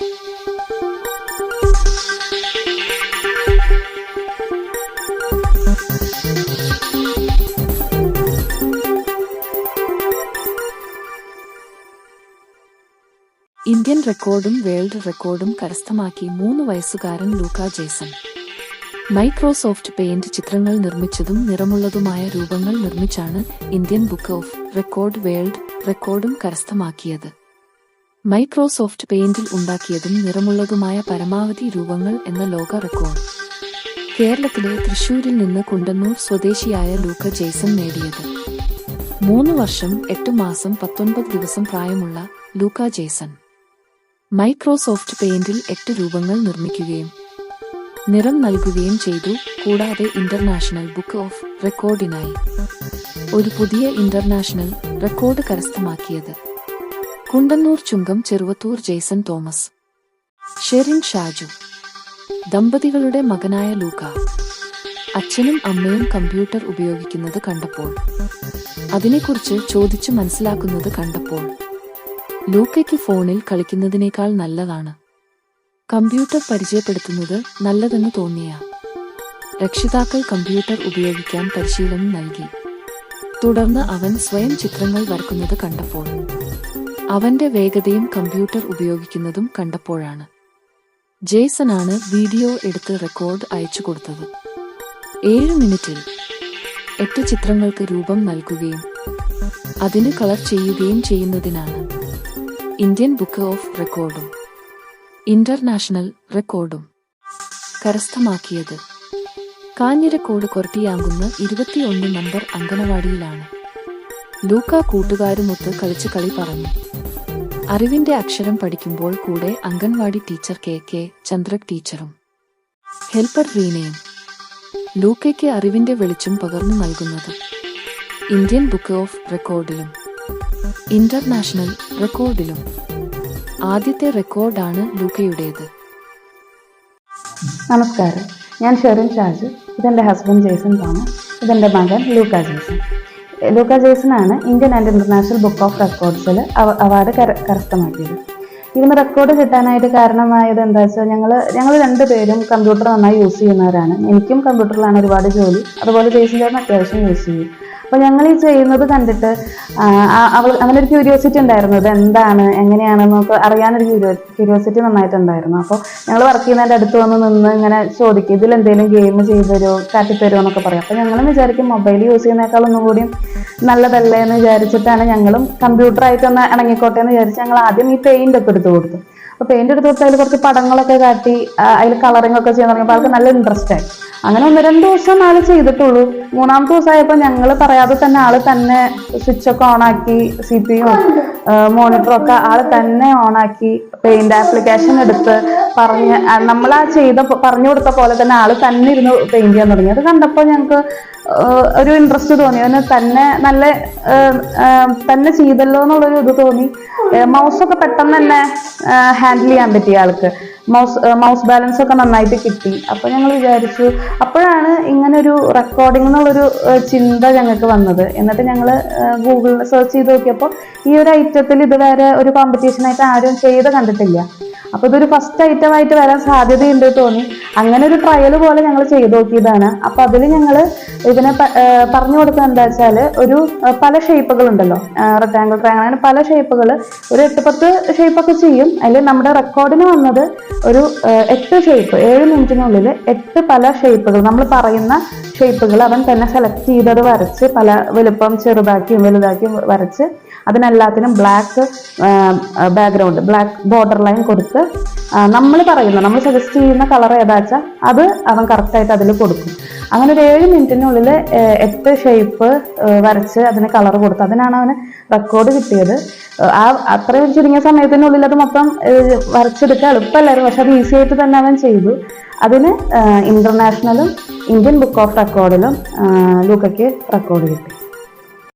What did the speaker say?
Indian റെക്കോർഡും world റെക്കോർഡും കരസ്ഥമാക്കി മൂന്ന് വയസ്സുകാരൻ ലൂക്ക ജേസൺ. മൈക്രോസോഫ്റ്റ് പെയിന്റ് ചിത്രങ്ങൾ നിർമ്മിച്ചതും നിറമുള്ളതുമായ രൂപങ്ങൾ നിർമ്മിച്ചാണ് Indian book of record world റെക്കോർഡും കരസ്ഥമാക്കിയത്. മൈക്രോസോഫ്റ്റ് പെയിന്റിൽ ഉണ്ടാക്കിയതും നിറമുള്ളതുമായ പരമാവധി രൂപങ്ങൾ എന്ന ലോക റെക്കോർഡ്. കേരളത്തിലെ തൃശൂരിൽ നിന്ന് കുണ്ടന്നൂർ സ്വദേശിയായ ലൂക്ക ജേസൺ നേടിയത്. മൂന്ന് വർഷം എട്ട് മാസം പത്തൊൻപത് ദിവസം പ്രായമുള്ള ലൂക്ക ജേസൺ. മൈക്രോസോഫ്റ്റ് പെയിന്റിൽ എട്ട് രൂപങ്ങൾ നിർമ്മിക്കുകയും നിറം നൽകുകയും ചെയ്തു കൂടാതെ ഇന്റർനാഷണൽ ബുക്ക് ഓഫ് റെക്കോർഡിനായി. ഒരു പുതിയ ഇന്റർനാഷണൽ റെക്കോർഡ് കരസ്ഥമാക്കിയത് കുണ്ടന്നൂർ ചുങ്കം ചെറുവത്തൂർ ജെയ്സൺ തോമസ്. ഷെറിൻ ഷാജു. ദമ്പതികളുടെ മകനായ ലൂക്ക. അച്ഛനും അമ്മയും കമ്പ്യൂട്ടർ ഉപയോഗിക്കുന്നത് കണ്ടപ്പോൾ. അതിനെക്കുറിച്ച് ചോദിച്ചു മനസ്സിലാക്കുന്നത് കണ്ടപ്പോൾ. ലൂക്കയ്ക്ക് ഫോണിൽ കളിക്കുന്നതിനേക്കാൾ നല്ലതാണ്. കമ്പ്യൂട്ടർ പരിചയപ്പെടുത്തുന്നത് നല്ലതെന്ന് തോന്നിയ. രക്ഷിതാക്കൾ കമ്പ്യൂട്ടർ ഉപയോഗിക്കാൻ പരിശീലനം നൽകി. തുടർന്ന് അവൻ സ്വയം ചിത്രങ്ങൾ വരക്കുന്നത് കണ്ടപ്പോൾ. അവന്റെ വേഗതയും കമ്പ്യൂട്ടർ ഉപയോഗിക്കുന്നതും കണ്ടപ്പോഴാണ്. ജേസൺ ആണ് വീഡിയോ എടുത്ത് റെക്കോർഡ് അയച്ചു കൊടുത്തത്. ഏഴ് മിനിറ്റിൽ എട്ട് ചിത്രങ്ങൾക്ക് രൂപം നൽകുകയും അതിന് കളർ ചെയ്യുകയും ചെയ്യുന്നതിനാണ് ഇന്ത്യൻ ബുക്ക് ഓഫ് റെക്കോർഡും ഇന്റർനാഷണൽ റെക്കോർഡും കരസ്ഥമാക്കിയത്. കാഞ്ഞിരക്കോട് കൊരട്ടിയാങ്കുന്ന് ഇരുപത്തിയൊന്ന് നമ്പർ അങ്കണവാടിയിലാണ്. ലൂക്ക കൂട്ടുകാരുമൊത്ത് കളിച്ച് കളി പറഞ്ഞു. അറിവിന്റെ അക്ഷരം പഠിക്കുമ്പോൾ കൂടെ anganwadi teacher K K Chandrak ടീച്ചറും. ഹെൽപ്പർ റീനയും ലൂക്കയ്ക്ക് അറിവിന്റെ വെളിച്ചം പകർന്നു നൽകുന്നത് ഇന്ത്യൻ ബുക്ക് ഓഫ് റെക്കോർഡിലും ഇന്റർനാഷണൽ റെക്കോർഡിലും. ആദ്യത്തെ റെക്കോർഡാണ് ലൂക്കയുടേത്. നമസ്കാരം. ഞാൻ ഷെറിൻ ഷാജു. ഇതെന്റെ ഹസ്ബൻഡ് ജേസൺ തോമസ് ഇതെന്റെ മകൻ ലൂക്ക Jason. Luca ജേസനാണ് Indian and international book of റെക്കോർഡ്സിൽ award കര കരസ്ഥമാക്കിയത്. ഇതിന് റെക്കോർഡ് കിട്ടാനായിട്ട് കാരണമായത് എന്താ വെച്ചാൽ ഞങ്ങൾ ഞങ്ങൾ രണ്ടുപേരും കമ്പ്യൂട്ടർ നന്നായി യൂസ് ചെയ്യുന്നവരാണ്. എനിക്കും കമ്പ്യൂട്ടറിലാണ് ഒരുപാട് ജോലി. അതുപോലെ ജേസൻ ചേട്ടൻ അത്യാവശ്യം യൂസ് ചെയ്യും. അപ്പോൾ ഞങ്ങൾ ഈ ചെയ്യുന്നത് കണ്ടിട്ട് അവൾ അങ്ങനെ ഒരു ക്യൂരിയോസിറ്റി ഉണ്ടായിരുന്നു ഇത് എന്താണ് എങ്ങനെയാണെന്നൊക്കെ അറിയാനൊരു ക്യൂരിയോ ക്യൂരിയോസിറ്റി നന്നായിട്ടുണ്ടായിരുന്നു. അപ്പോൾ ഞങ്ങൾ വർക്ക് ചെയ്യുന്നതിന്റെ അടുത്ത് വന്ന് നിന്ന് ഇങ്ങനെ ചോദിക്കും ഇതിൽ എന്തെങ്കിലും ഗെയിം ചെയ്തു തരുമോ കാട്ടിത്തരുമോ? എന്നൊക്കെ പറയും. അപ്പോൾ ഞങ്ങളും വിചാരിക്കും മൊബൈൽ യൂസ് ചെയ്യുന്നേക്കാൾ ഒന്നും കൂടി നല്ലതല്ലേ? എന്ന് വിചാരിച്ചിട്ടാണ് ഞങ്ങളും കമ്പ്യൂട്ടറായിട്ടൊന്ന് ഇണങ്ങിക്കോട്ടെ എന്ന് വിചാരിച്ച് ഞങ്ങൾ ആദ്യം ഈ പെയിന്റ് ഒക്കെ എടുത്ത് കൊടുത്തു. അപ്പോൾ എന്റെ അടുത്ത് കൊടുത്ത് അതിൽ കുറച്ച് പടങ്ങളൊക്കെ കാട്ടി അതിൽ കളറിംഗ് ഒക്കെ ചെയ്യാൻ തുടങ്ങിയപ്പോൾ ആൾക്ക് നല്ല ഇൻട്രസ്റ്റ് ആയി. അങ്ങനെ ഒന്ന് രണ്ട് ദിവസം ആൾ ചെയ്തിട്ടുള്ളൂ. മൂന്നാമത്തെ ദിവസമായപ്പോൾ ഞങ്ങൾ പറയാതെ തന്നെ ആൾ തന്നെ സ്വിച്ച് ഒക്കെ ഓൺ ആക്കി സി പി യു മോണിറ്ററും ഒക്കെ ആൾ തന്നെ ഓണാക്കി പെയിന്റ് ആപ്ലിക്കേഷൻ എടുത്ത് പറഞ്ഞ് നമ്മൾ ആ ചെയ്ത പറഞ്ഞു കൊടുത്ത പോലെ തന്നെ ആൾ തന്നെ ഇരുന്ന് പെയിന്റ് ചെയ്യാൻ തുടങ്ങി. അത് കണ്ടപ്പോൾ ഞങ്ങൾക്ക് ഒരു ഇൻട്രസ്റ്റ് തോന്നി. അതിന് തന്നെ നല്ല തന്നെ ചെയ്തല്ലോ എന്നുള്ളൊരു ഇത് തോന്നി. മൗസൊക്കെ പെട്ടെന്ന് തന്നെ ഹാൻഡിൽ ചെയ്യാൻ പറ്റിയ ആൾക്ക്. മൗസ് മൗസ് ബാലൻസ് ഒക്കെ നന്നായിട്ട് കിട്ടി. അപ്പോൾ ഞങ്ങൾ വിചാരിച്ചു അപ്പോഴാണ് ഇങ്ങനെ ഒരു റെക്കോർഡിംഗ് എന്നുള്ളൊരു ചിന്ത ഞങ്ങൾക്ക് വന്നത്. എന്നിട്ട് ഞങ്ങൾ ഗൂഗിളിൽ സെർച്ച് ചെയ്ത് നോക്കിയപ്പോൾ ഈ ഒരു ഐറ്റത്തിൽ ഇതുവരെ ഒരു കോമ്പറ്റീഷനായിട്ട് ആരും ചെയ്ത് കണ്ടിട്ടില്ല. അപ്പോൾ ഇതൊരു ഫസ്റ്റ് ഐറ്റമായിട്ട് വരാൻ സാധ്യതയുണ്ട് തോന്നി. അങ്ങനെ ഒരു ട്രയൽ പോലെ ഞങ്ങൾ ചെയ്തു നോക്കിയതാണ്. അപ്പോൾ അതിൽ ഞങ്ങൾ ഇതിനെ പറഞ്ഞു കൊടുക്കുന്നത് എന്താ വെച്ചാൽ ഒരു പല ഷേപ്പുകൾ ഉണ്ടല്ലോ. റെക്ടാങ്കിൾ ട്രയാങ്കിൾ അങ്ങനെ പല ഷേപ്പുകൾ ഒരു എട്ട് പത്ത് ഷേപ്പൊക്കെ ചെയ്യും. അതിൽ നമ്മുടെ റെക്കോർഡിന് വന്നത് ഒരു എട്ട് ഷേപ്പ് ഏഴ് മിനിറ്റിനുള്ളിൽ എട്ട് പല ഷേപ്പുകൾ നമ്മൾ പറയുന്ന ഷേപ്പുകൾ അവൻ തന്നെ സെലക്ട് ചെയ്തത് വരച്ച് പല വലുപ്പം ചെറുതാക്കിയും വലുതാക്കിയും വരച്ച് അതിനെല്ലാത്തിനും black background black border line കൊടുത്ത് നമ്മൾ പറയുന്ന നമ്മൾ സജസ്റ്റ് ചെയ്യുന്ന കളർ ഏതാച്ചാൽ അത് അവൻ കറക്റ്റായിട്ട് അതിൽ കൊടുക്കും. അങ്ങനെ ഒരു ഏഴ് മിനിറ്റിനുള്ളിൽ എട്ട് ഷേപ്പ് വരച്ച് അതിന് കളർ കൊടുത്തു അതിനാണ് അവന് റെക്കോർഡ് കിട്ടിയത്. ആ അത്രയും ചുരുങ്ങിയ സമയത്തിനുള്ളിൽ അത് മൊത്തം വരച്ചെടുക്കാൻ എളുപ്പമല്ലായിരുന്നു. പക്ഷെ അത് ഈസി ആയിട്ട് തന്നെ അവൻ ചെയ്തു. അതിന് ഇന്റർനാഷണലും ഇന്ത്യൻ ബുക്ക് ഓഫ് റെക്കോർഡിലും ലൂക്കയ്ക്ക് റെക്കോർഡ് കിട്ടി.